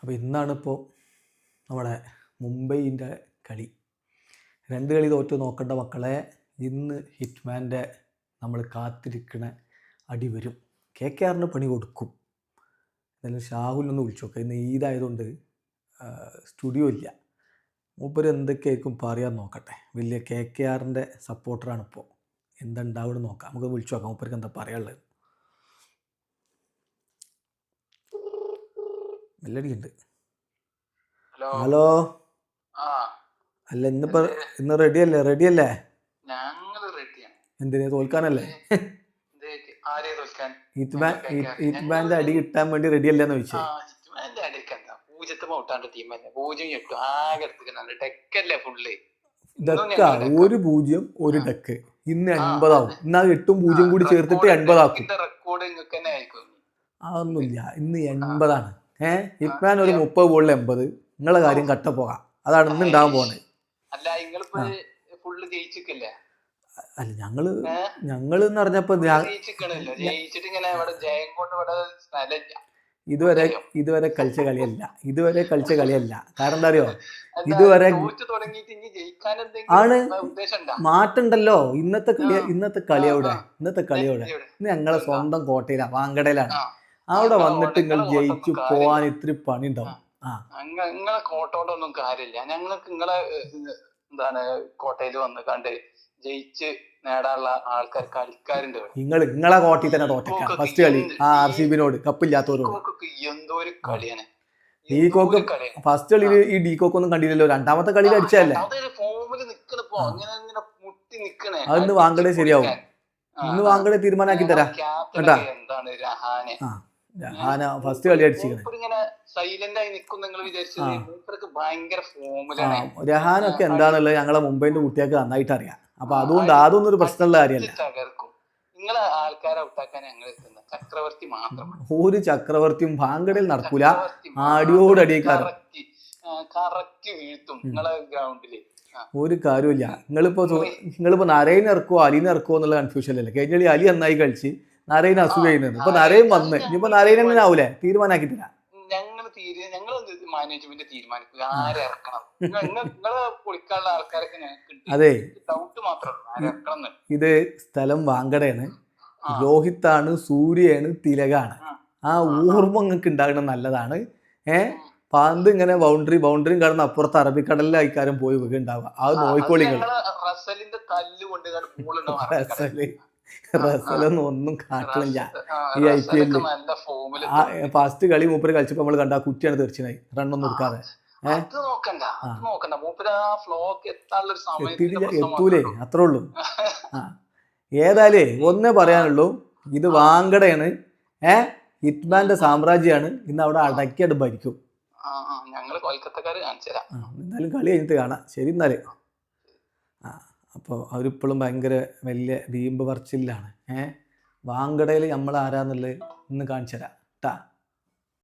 അപ്പോൾ ഇന്നാണിപ്പോൾ നമ്മുടെ മുംബൈന്റെ കളി. രണ്ട് കളി തോറ്റ് നോക്കേണ്ട മക്കളെ ഇന്ന് ഹിറ്റ്മാന്റെ നമ്മൾ കാത്തിരിക്കണ അടി വരും. കെ കെ ആറിന് പണി കൊടുക്കും. എന്തായാലും ഷാഹുലൊന്ന് വിളിച്ചു നോക്കാം. ഇന്ന് ഈദായതുകൊണ്ട് സ്റ്റുഡിയോ ഇല്ല. മൂപ്പര് എന്തൊക്കെയായിരിക്കും പറയാൻ നോക്കട്ടെ. വലിയ കെ കെ ആറിന്റെ സപ്പോർട്ടറാണ് ഇപ്പോൾ എന്താ ഉണ്ടാവുമെന്ന് നോക്കാം. നമുക്ക് വിളിച്ചു നോക്കാം. മൂപ്പർക്ക് എന്താ പറയാനുള്ളത്? മെല്ലടിയുണ്ട് ഹലോ. അല്ല ഇന്നിപ്പോ ഇന്ന് റെഡി അല്ലേ റെഡി അല്ലേ എന്തിനാ? തോൽക്കാനല്ലേ. ഈറ്റ്മാന്റെ അടി കിട്ടാൻ വേണ്ടി റെഡി അല്ലെന്ന് ചോദിച്ചു. ഹിറ്റ്മാന്റെ ഒരു പൂജ്യം ഒരു ഡക്ക്. ഇന്ന് എൺപതാവും. ഇന്ന് ആ എട്ടും പൂജ്യം കൂടി ചേർത്തിട്ട് എൺപതാക്കും. റെക്കോർഡ് അതൊന്നുമില്ല. ഇന്ന് എൺപതാണ്. ഏഹ് ഹിറ്റ്മാൻ ഒരു മുപ്പത് ബോളിൽ എൺപത്. നിങ്ങളെ കാര്യം കട്ട പോകാം. അതാണ് ഇന്ന് ഉണ്ടാവാൻ പോണത്. അല്ല ഞങ്ങൾ ഞങ്ങൾ എന്ന് പറഞ്ഞപ്പോ ഇതുവരെ ഇതുവരെ കളിച്ച കളിയല്ല. ഇതുവരെ കളിച്ച കളിയല്ല. കാരണം എന്താ അറിയോ? ഇതുവരെ ആണ്. മാറ്റുണ്ടല്ലോ ഇന്നത്തെ കളി ഇന്നത്തെ കളി ആ, എവിടെ? ആ. ഇന്നത്തെ കളിയോടെ. ഇന്ന് ഞങ്ങളെ സ്വന്തം കോട്ടയിലാണ് വാങ്കടയിലാണ്. അവിടെ വന്നിട്ട് നിങ്ങൾ ജയിച്ചു പോവാൻ ഇത്തിരി പണി ഉണ്ടാവും നിങ്ങളെ കോട്ടോടൊന്നും കാര്യമില്ല ഞങ്ങൾക്ക് നിങ്ങളെ എന്താണ് കോട്ടയിൽ വന്ന് കണ്ട് ജയിച്ച് നേടാനുള്ള ആൾക്കാർ കളിക്കാരുണ്ട് നിങ്ങൾ നിങ്ങളെ കോട്ടയിൽ തന്നെ തോറ്റക്കാം. ഫസ്റ്റ് കളി. ആ ആർ സി ബിനോട് കപ്പില്ലാത്തവരോട് എന്തോ ഒരു കളിയാണ്. ഡി കോക്ക് ഫസ്റ്റ് കളിയിൽ ഈ ഡി കോക്ക് ഒന്നും കണ്ടില്ലല്ലോ. രണ്ടാമത്തെ കളിയിൽ അടിച്ചല്ലേ അതിന്ന് വാങ്കടേ ശരിയാവും. ഇന്ന് വാങ്കടെ തീരുമാനാക്കി തരാം. കേട്ടാ? ഫസ്റ്റ് കളി ഫോമിലാണ്. രഹാനൊക്കെ എന്താണുള്ളത് ഞങ്ങളെ മുംബൈന്റെ കുട്ടികൾക്ക് നന്നായിട്ട് അറിയാം അപ്പൊ അതുകൊണ്ട് അതൊന്നും ഒരു പ്രശ്നമുള്ള കാര്യമല്ല. തകർക്കും നിങ്ങളെ ആൾക്കാരെ ഔട്ടാക്കാൻ ഞങ്ങൾ ചക്രവർത്തി ഒരു ചക്രവർത്തിയും ഭാങ്കടയിൽ നടക്കൂല. ആടിയോടടി. കറക്റ്റ് വീഴ്ത്തും നിങ്ങളെ ഗ്രൗണ്ടിൽ. ഒരു കാര്യമില്ല നിങ്ങളിപ്പോ നിങ്ങളിപ്പോ നരയിന് ഇറക്കുവോ എന്നുള്ള കൺഫ്യൂഷൻ അല്ലേ കഴിഞ്ഞ അലി നന്നായി കളിച്ച്. നരയിന് അസുഖം ചെയ്യുന്നത് ഇപ്പൊ നരയും വന്ന്. ഇനിയിപ്പോ നരയിന് എങ്ങനെ ആവൂലേ? തീരുമാനാക്കി തരാം ഞങ്ങൾ തീരെ ഞങ്ങൾ മാനേജ്മെന്റ് തീരുമാനിക്കുക ആരെ ഇറക്കണം? നിങ്ങൾ നിങ്ങളെ പൊളിക്കാനുള്ള ആൾക്കാരൊക്കെ ഞങ്ങൾക്ക് അതെ. ഡൗട്ട് ഇത് സ്ഥലം വാങ്കടയാണ്. രോഹിത്താണ് സൂര്യയാണ് തിലകാണ്. ആ. ഓർമ്മ നിങ്ങൾക്ക് ഉണ്ടാകണം നല്ലതാണ്. ഏ? പാന്ത് ഇങ്ങനെ ബൗണ്ടറി ബൗണ്ടറിയും കടന്ന് അപ്പുറത്ത് അറബിക്കടലിലെ ആൾക്കാരും പോയി അത് ആ, നോയിക്കോളികൾ നോയിക്കോളിങ്ങൾ റസലിന്റെ തല്ല് കൊണ്ട് റസൽ. റസലൊന്നും ഒന്നും കാട്ടണില്ല ഈ ഐ പി എല്ലിൽ ഫസ്റ്റ് കളി മൂപ്പര് കളിച്ചപ്പോ നമ്മൾ കണ്ട കുറ്റിയാണ് തീർച്ചയായി. റണ്ണൊന്നും എടുക്കാതെ. എത്തൂലേ അത്രേ ഉള്ളൂ. ഏതായാലേ ഒന്നേ പറയാനുള്ളൂ. ഇത് വാങ്കടയാണ്. ഏ? ഹിറ്റ്മാന്റെ സാമ്രാജ്യമാണ് ഇന്ന് അവിടെ അടക്കിയത് ഭരിക്കും. ആ കൊൽക്കത്തക്കാർ കാണിച്ചുതരാം. ആ എന്തായാലും കളി കഴിഞ്ഞിട്ട് കാണാം. ശരി എന്നാൽ. ആ. അപ്പോൾ അവരിപ്പോഴും ഭയങ്കര വലിയ വീമ്പ് പറച്ചിലാണ് ഏഹ് വാങ്കടയിൽ നമ്മൾ ആരാന്നുള്ളത് ഇന്ന് കാണിച്ചു തരാം